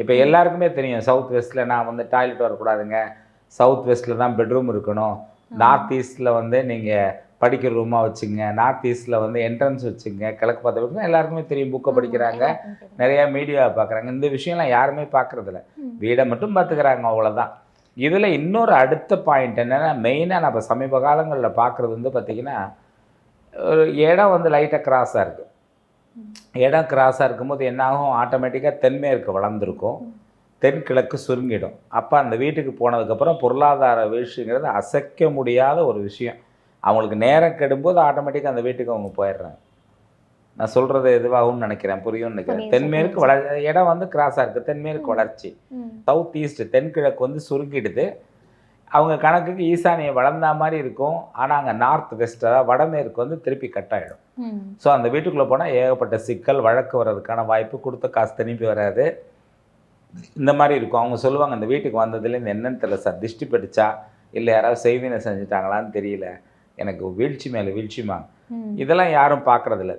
இப்போ எல்லாருக்குமே தெரியும் சவுத் வெஸ்ட்டில் நான் வந்து டாய்லெட் வரக்கூடாதுங்க. சவுத் வெஸ்ட்டில் தான் பெட்ரூம் இருக்கணும். நார்த் ஈஸ்ட்டில் வந்து நீங்கள் படிக்கிற ரூமாக வச்சுங்க. நார்த் ஈஸ்ட்டில் வந்து என்ட்ரன்ஸ் வச்சுங்க. கிழக்கு பார்த்து வைக்கணும் எல்லாருக்குமே தெரியும் புக்கை படிக்கிறாங்க. நிறையா மீடியாவை பார்க்குறாங்க இந்த விஷயம்லாம் யாருமே பார்க்குறதில்ல. வீடை மட்டும் பார்த்துக்கிறாங்க அவ்வளோதான் இதில் இன்னொரு அடுத்த பாயிண்ட் என்னென்னா மெயினாக நம்ம சமீப காலங்களில் பார்க்குறது வந்து பார்த்திங்கன்னா ஒரு இடம் வந்து லைட்டாக கிராஸாக இருக்குது இடம் கிராஸாக இருக்கும்போது என்ன ஆகும் ஆட்டோமேட்டிக்காக தென்மேற்கு வளர்ந்துருக்கும். தென்கிழக்கு சுருங்கிடும். அப்போ அந்த வீட்டுக்கு போனதுக்கப்புறம் பொருளாதார வீழ்ச்சிங்கிறது அசைக்க முடியாத ஒரு விஷயம். அவங்களுக்கு நேரம் கெடும்போது ஆட்டோமேட்டிக்காக அந்த வீட்டுக்கு அவங்க போயிடுறாங்க. நான் சொல்கிறது எதுவாகும்னு நினைக்கிறேன். புரியும்னு நினைக்கிறேன். தென்மேற்கு. வள இடம் வந்து கிராஸாக இருக்குது தென்மேற்கு வளர்ச்சி. சவுத் ஈஸ்ட் தென்கிழக்கு வந்து சுருங்கிடுது. அவங்க கணக்குக்கு ஈசானியை வளர்ந்தா மாதிரி இருக்கும். ஆனால் அங்கே நார்த் வெஸ்ட் அதாவது வடமேற்கு வந்து திருப்பி கட் ஆகிடும். ஸோ அந்த வீட்டுக்குள்ளே போனால் ஏகப்பட்ட சிக்கல் வழக்கு வர்றதுக்கான வாய்ப்பு கொடுத்த காசு திரும்பி வராது. இந்த மாதிரி இருக்கும். அவங்க சொல்லுவாங்க இந்த வீட்டுக்கு வந்ததுலேருந்து என்னன்னு தெரியல சார். திஷ்டி படிச்சா இல்லை யாராவது செய்வினை செஞ்சுட்டாங்களான்னு தெரியல. எனக்கு வீழ்ச்சி மேலே வீழ்ச்சிமா. இதெல்லாம் யாரும் பார்க்கறதில்ல